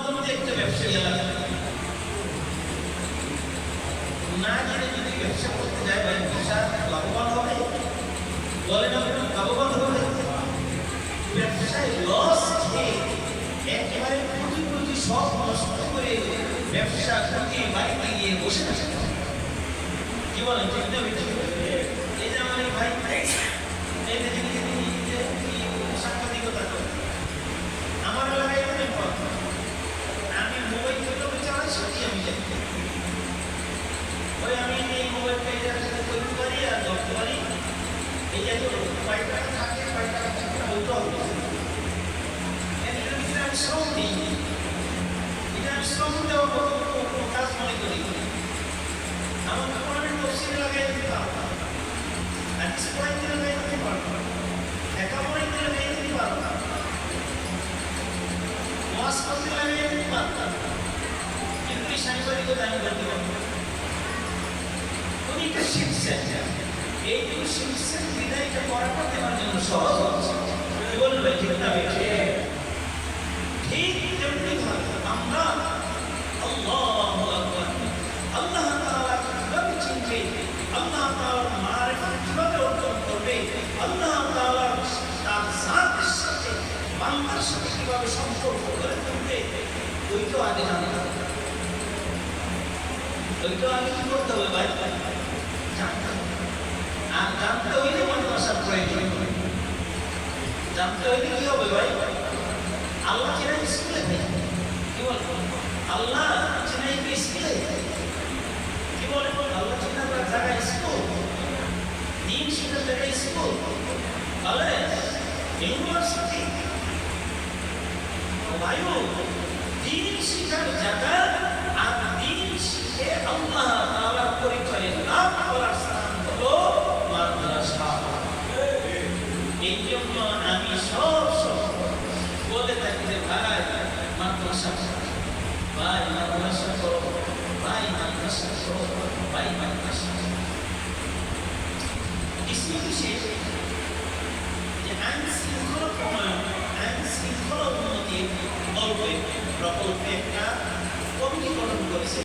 একটা না ব্যবসা করতে ব্যবসা লাভবান হবে লস খেয়ে একেবারে কোটি কোটি সব নষ্ট করে ব্যবসা ঢুকিয়ে বাড়িতে গিয়ে বসে থাকে কি বলেন, ঠিক না বেঠিক? এই যে আমার এই ভাই এই যে যিনি যিনি যে কি সাংবাদিকতা করেন আমার এলাকায় অনেক বড়। আমি মোবাইল কীভাবে চালাই সেটি আমি জানি ওই আমি এই মোবাইলটা এটার সাথে করতে পারি আর ধরতে পারি এই যে কয়েক টাকা থাকে কয়েক টাকা থাকে না ওইটা হবে এর ভিতরে আমি শ্রম দিই এটা আমি শ্রম দেওয়ার মতো কোনো- কাজ মনে করি আমার কোরআনের তফসিল লাগাই দিতে পারব না হাদিস পড়াইতে লাগাই দিতে না লেখা পড়াইতে লাগাই দিতে পারব না ওয়াজ করতে লাগাই দিতে পারব না কিন্তু এই সাংবাদিকতা আমি করতে পারব না উনি এটা শিখছেন এইটুকু শিখছেন বিদায়টা করাটা দেওয়ার জন্য সহজ বলবে, ঠিক না সাথে সম্পর্ক করে তুলবে ওইটা আগে জানতে হবে ওইটা আগে কি করতে হবে ভাই আর জানতে হইলে মাদ্রাসার প্রয়োজন জানতে হইলে কি হবে ভাই আল্লাহ চেনা স্কুলে কি বল আল্লাহ চেনা কি স্কুলে কি বলে আল্লাহ চেনা জায়গা স্কুল দিন শিখার জায়গা স্কুল কলেজ ইউনিভার্সিটি বায়ু দিন শিখার জায়গা আর দিন শিখে আল্লাহ তাআলার পরিচয় লাভ করার স্থান হলো মাদ্রাসা এই জন্য আমি সব সময় বলে থাকি যে ভাই মাদ্রাসা ভাই মাদ্রাসা করো ভাই মাদ্রাসা করো ভাই মাদ্রাসা করো। প্রকল্পে একটা কমিটি গঠন করেছে।